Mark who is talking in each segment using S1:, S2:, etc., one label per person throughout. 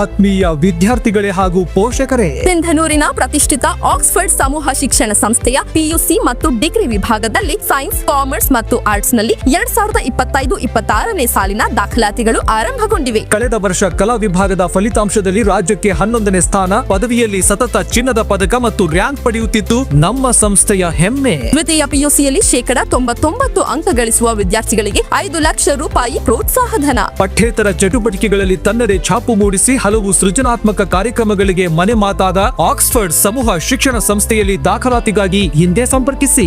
S1: ಆತ್ಮೀಯ ವಿದ್ಯಾರ್ಥಿಗಳೇ ಹಾಗೂ ಪೋಷಕರೇ.
S2: ಸಿಂಧನೂರಿನ ಪ್ರತಿಷ್ಠಿತ ಆಕ್ಸ್ಫರ್ಡ್ ಸಮೂಹ ಶಿಕ್ಷಣ ಸಂಸ್ಥೆಯ ಪಿಯುಸಿ ಮತ್ತು ಡಿಗ್ರಿ ವಿಭಾಗದಲ್ಲಿ ಸೈನ್ಸ್ ಕಾಮರ್ಸ್ ಮತ್ತು ಆರ್ಟ್ಸ್ನಲ್ಲಿ ಎರಡ್ ಸಾವಿರದ ಇಪ್ಪತ್ತೈದು ಇಪ್ಪತ್ತಾರನೇ ಸಾಲಿನ ದಾಖಲಾತಿಗಳು ಆರಂಭಗೊಂಡಿವೆ.
S1: ಕಳೆದ ವರ್ಷ ಕಲಾ ವಿಭಾಗದ ಫಲಿತಾಂಶದಲ್ಲಿ ರಾಜ್ಯಕ್ಕೆ ಹನ್ನೊಂದನೇ ಸ್ಥಾನ ಪದವಿಯಲ್ಲಿ ಸತತ ಚಿನ್ನದ ಪದಕ ಮತ್ತು ರ್ಯಾಂಕ್ ಪಡೆಯುತ್ತಿದ್ದು ನಮ್ಮ ಸಂಸ್ಥೆಯ ಹೆಮ್ಮೆ.
S2: ದ್ವಿತೀಯ ಪಿಯುಸಿಯಲ್ಲಿ ಶೇಕಡ ತೊಂಬತ್ತೊಂಬತ್ತು ಅಂಕ ಗಳಿಸುವ ವಿದ್ಯಾರ್ಥಿಗಳಿಗೆ ಐದು ಲಕ್ಷ ರೂಪಾಯಿ ಪ್ರೋತ್ಸಾಹಧನ
S1: ಪಠ್ಯೇತರ ಚಟುವಟಿಕೆಗಳಲ್ಲಿ ತನ್ನದೇ ಛಾಪು ಮೂಡಿಸಿ ಹಲವು ಸೃಜನಾತ್ಮಕ ಕಾರ್ಯಕ್ರಮಗಳಿಗೆ ಮನೆ ಮಾತಾದ ಆಕ್ಸ್ಫರ್ಡ್ ಸಮೂಹ ಶಿಕ್ಷಣ ಸಂಸ್ಥೆಯಲ್ಲಿ ದಾಖಲಾತಿಗಾಗಿ ಹಿಂದೆ ಸಂಪರ್ಕಿಸಿ.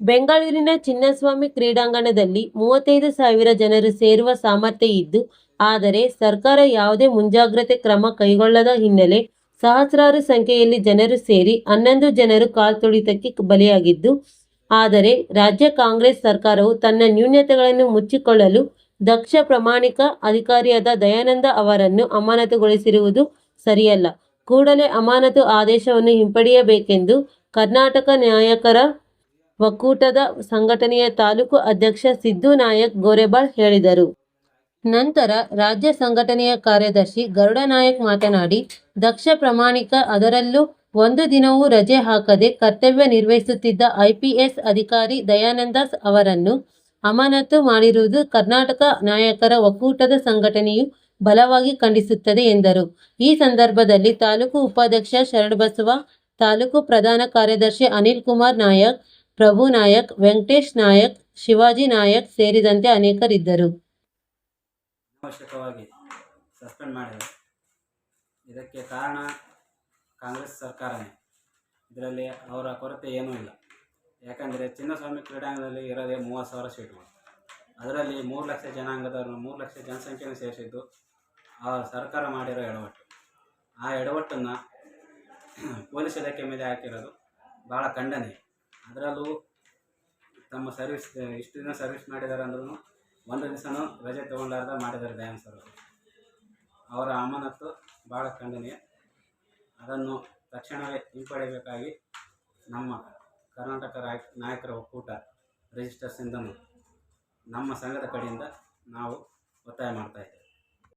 S3: ಬೆಂಗಳೂರಿನ ಚಿನ್ನಸ್ವಾಮಿ ಕ್ರೀಡಾಂಗಣದಲ್ಲಿ ಮೂವತ್ತೈದು ಸಾವಿರ ಜನರು ಸೇರುವ ಸಾಮರ್ಥ್ಯ ಇದ್ದು, ಆದರೆ ಸರ್ಕಾರ ಯಾವುದೇ ಮುಂಜಾಗ್ರತೆ ಕ್ರಮ ಕೈಗೊಳ್ಳದ ಹಿನ್ನೆಲೆ ಸಹಸ್ರಾರು ಸಂಖ್ಯೆಯಲ್ಲಿ ಜನರು ಸೇರಿ ಹನ್ನೊಂದು ಜನರು ಕಾಲ್ತುಳಿತಕ್ಕೆ ಬಲಿಯಾಗಿದ್ದು, ಆದರೆ ರಾಜ್ಯ ಕಾಂಗ್ರೆಸ್ ಸರ್ಕಾರವು ತನ್ನ ನ್ಯೂನತೆಗಳನ್ನು ಮುಚ್ಚಿಕೊಳ್ಳಲು ದಕ್ಷ ಪ್ರಮಾಣಿಕ ಅಧಿಕಾರಿಯಾದ ದಯಾನಂದ ಅವರನ್ನು ಅಮಾನತುಗೊಳಿಸಿರುವುದು ಸರಿಯಲ್ಲ. ಕೂಡಲೇ ಅಮಾನತು ಆದೇಶವನ್ನು ಹಿಂಪಡೆಯಬೇಕೆಂದು ಕರ್ನಾಟಕ ನಾಯಕರ ಒಕ್ಕೂಟದ ಸಂಘಟನೆಯ ತಾಲೂಕು ಅಧ್ಯಕ್ಷ ಸಿದ್ದು ನಾಯಕ್ ಗೋರೆಬಾಳ್ ಹೇಳಿದರು. ನಂತರ ರಾಜ್ಯ ಸಂಘಟನೆಯ ಕಾರ್ಯದರ್ಶಿ ಗರುಡ ನಾಯಕ್ ಮಾತನಾಡಿ, ದಕ್ಷ ಪ್ರಮಾಣಿಕ ಅದರಲ್ಲೂ ಒಂದು ದಿನವೂ ರಜೆ ಹಾಕದೆ ಕರ್ತವ್ಯ ನಿರ್ವಹಿಸುತ್ತಿದ್ದ ಐಪಿಎಸ್ ಅಧಿಕಾರಿ ದಯಾನಂದ ಅವರನ್ನು ಅಮಾನತು ಮಾಡಿರುವುದು ಕರ್ನಾಟಕ ನಾಯಕರ ಒಕ್ಕೂಟದ ಸಂಘಟನೆಯು ಬಲವಾಗಿ ಖಂಡಿಸುತ್ತದೆ ಎಂದರು. ಈ ಸಂದರ್ಭದಲ್ಲಿ ತಾಲೂಕು ಉಪಾಧ್ಯಕ್ಷ ಶರಣಬಸವ ತಾಲೂಕು ಪ್ರಧಾನ ಕಾರ್ಯದರ್ಶಿ ಅನಿಲ್ ಕುಮಾರ್ ನಾಯಕ್, ಪ್ರಭು ನಾಯಕ್, ವೆಂಕಟೇಶ್ ನಾಯಕ್, ಶಿವಾಜಿ ನಾಯಕ್ ಸೇರಿದಂತೆ ಅನೇಕರಿದ್ದರು.
S4: ಇದಕ್ಕೆ ಕಾರಣ ಕಾಂಗ್ರೆಸ್ ಸರ್ಕಾರನೇ. ಇದರಲ್ಲಿ ಅವರ ಕೊರತೆ ಏನೂ ಇಲ್ಲ. ಯಾಕಂದರೆ ಚಿನ್ನಸ್ವಾಮಿ ಕ್ರೀಡಾಂಗಣದಲ್ಲಿ ಇರೋದೇ ಮೂವತ್ತು ಸಾವಿರ ಸೀಟುಗಳು. ಅದರಲ್ಲಿ ಮೂರು ಲಕ್ಷ ಜನಾಂಗದವ್ರನ್ನ ಮೂರು ಲಕ್ಷ ಜನಸಂಖ್ಯೆಯನ್ನು ಸೇರಿಸಿದ್ದು ಆ ಸರ್ಕಾರ ಮಾಡಿರೋ ಎಡವಟ್ಟು. ಆ ಎಡವಟ್ಟನ್ನು ಪೊಲೀಸ್ ಇಲಾಖೆ ಮೇಲೆ ಹಾಕಿರೋದು ಭಾಳ ಖಂಡನೆ ಅದರಲ್ಲೂ ತಮ್ಮ ಸರ್ವಿಸ್, ಇಷ್ಟು ದಿನ ಸರ್ವಿಸ್ ಮಾಡಿದ್ದಾರೆ ಅಂದ್ರೂ ಒಂದು ದಿವಸನೂ ರಜೆ ತೊಗೊಂಡಾರ್ದ ಮಾಡಿದ್ದಾರೆ ಡ್ಯಾನ್ಸ್ ಅವರು. ಅವರ ಅಮಾನತ್ತು ಭಾಳ ಖಂಡನೀಯ. ಅದನ್ನು ತಕ್ಷಣವೇ ಹಿಂಪಡೆಯಬೇಕಾಗಿ ನಮ್ಮ ಕರ್ನಾಟಕ ರಾಯ ನಾಯಕರ ಒಕ್ಕೂಟ ರಿಜಿಸ್ಟರ್ಸಿಂದ ನಮ್ಮ ಸಂಘದ ಕಡೆಯಿಂದ ನಾವು ಒತ್ತಾಯ ಮಾಡ್ತಾ ಇದ್ದೇವೆ.